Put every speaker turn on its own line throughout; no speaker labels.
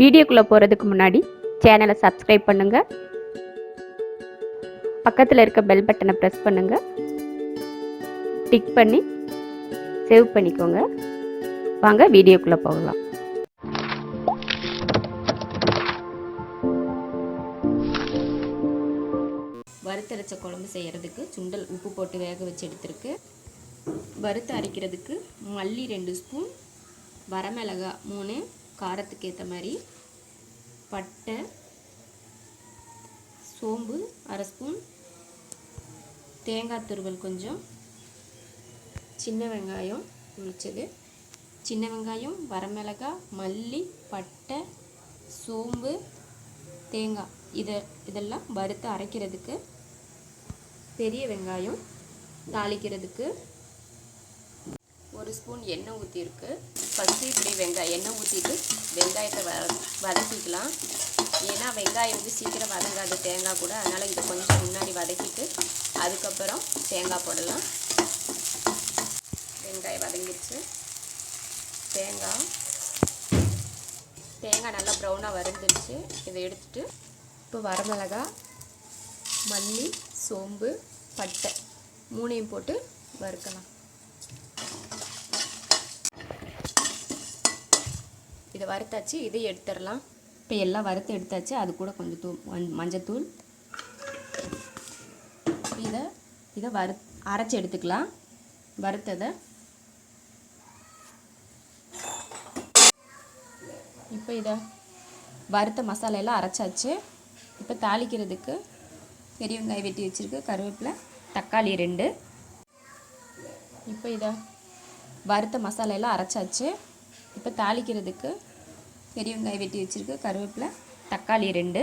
வீடியோக்குள்ளே போகிறதுக்கு முன்னாடி சேனலை சப்ஸ்கிரைப் பண்ணுங்கள் பக்கத்தில் இருக்க பெல் பட்டனை ப்ரெஸ் பண்ணுங்கள் டிக் பண்ணி சேவ் பண்ணிக்கோங்க. வாங்க வீடியோக்குள்ளே போகலாம்.
வறுத்தரைச்ச குழம்பு செய்கிறதுக்கு சுண்டல் உப்பு போட்டு வேக வச்சு எடுத்துருக்கு. வறுத்து அரைக்கிறதுக்கு மல்லி ரெண்டு ஸ்பூன் வரமிளகா மூணு காரத்துக்கு ஏற்ற மாதிரி பட்டை சோம்பு அரை ஸ்பூன் தேங்காய் துருவல் கொஞ்சம் சின்ன வெங்காயம் உரிச்சது சின்ன வெங்காயம் வரமிளகா மல்லி பட்டை சோம்பு தேங்காய். இதை இதெல்லாம் வறுத்து அரைக்கிறதுக்கு பெரிய வெங்காயம் தாளிக்கிறதுக்கு ஒரு ஸ்பூன் எண்ணெய் ஊற்றிருக்கு ஃபஸ்ட்டு இப்படி வெங்காயம் எண்ணெய் ஊற்றிட்டு வெங்காயத்தை வ வதக்கிக்கலாம். ஏன்னா வெங்காயம் வந்து சீக்கிரம் வதங்காது தேங்காய் கூட. அதனால் இதை கொஞ்சம் முன்னாடி வதக்கிட்டு அதுக்கப்புறம் தேங்காய் போடலாம். வெங்காயம் வதங்கிடுச்சு. தேங்காய். தேங்காய் நல்லா ப்ரௌனாக வறுந்துருச்சு இதை எடுத்துட்டு இப்போ வரமிளகா மல்லி சோம்பு பட்டை மூணையும் போட்டு வறுக்கலாம். இதை வறுத்தாச்சு இதை எடுத்துடலாம். இப்போ எல்லாம் வறுத்து எடுத்தாச்சு அது கூட கொஞ்சம் தூள் மஞ்சத்தூள். இதை இதை வறு அரைச்சி எடுத்துக்கலாம். வறுத்ததை. இப்போ இதை வறுத்த மசாலா எல்லாம் அரைச்சாச்சு. இப்போ தாளிக்கிறதுக்கு பெரிய வெங்காயம் வெட்டி வச்சுருக்கு கருவேப்பிலை தக்காளி ரெண்டு. இப்போ இதை வறுத்த மசாலா எல்லாம் அரைச்சாச்சு. இப்போ தாளிக்கிறதுக்கு பெரிய வெங்காயம் வெட்டி வச்சுருக்கு கருவேப்பிலை தக்காளி ரெண்டு.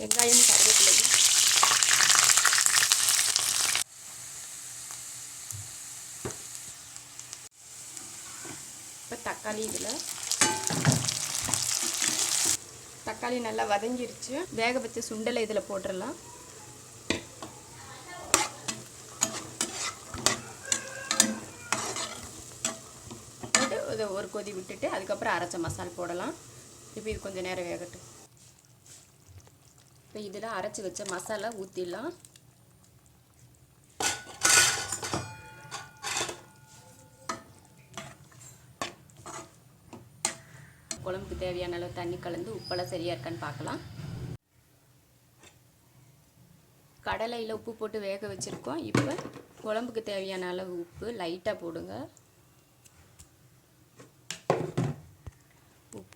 வெங்காயம் கருவேப்பிலை. இப்போ தக்காளி இதில். தக்காளி நல்லா வதங்கிருச்சு. வேக வச்ச சுண்டலை இதில் போட்டுடலாம். கொதி ஒரு கொதி விட்டுட்டு அதுக்கப்புறம் அரைச்ச மசால் போடலாம். இப்போ இது கொஞ்சம் நேரம் வேகட்டும். இப்போ இதில் அரைச்சி வச்ச மசாலா ஊற்றிடலாம் குழம்புக்கு தேவையான அளவு தண்ணி கலந்து உப்பெல்லாம் சரியாக இருக்கான்னு பார்க்கலாம். கடலையில் உப்பு போட்டு வேக வச்சுருக்கோம். இப்போ குழம்புக்கு தேவையான அளவு உப்பு லைட்டாக போடுங்க.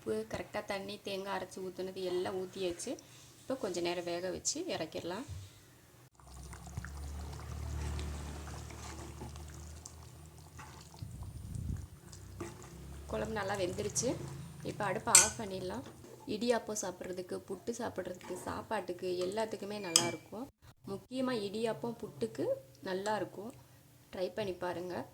உப்பு கரெக்டாக தண்ணி தேங்காய் அரைச்சி ஊற்றுனது எல்லாம் ஊற்றியாச்சு இப்போ கொஞ்சம் நேரம் வேக வச்சு இறக்கிடலாம். குழம்பு நல்லா வெந்துருச்சு. இப்போ அடுப்பை ஆஃப் பண்ணிடலாம். இடியாப்பம் சாப்பிட்றதுக்கு புட்டு சாப்பிட்றதுக்கு சாப்பாட்டுக்கு எல்லாத்துக்குமே நல்லாயிருக்கும் முக்கியமாக இடியாப்பம் புட்டுக்கு நல்லாயிருக்கும் ட்ரை பண்ணி பாருங்கள்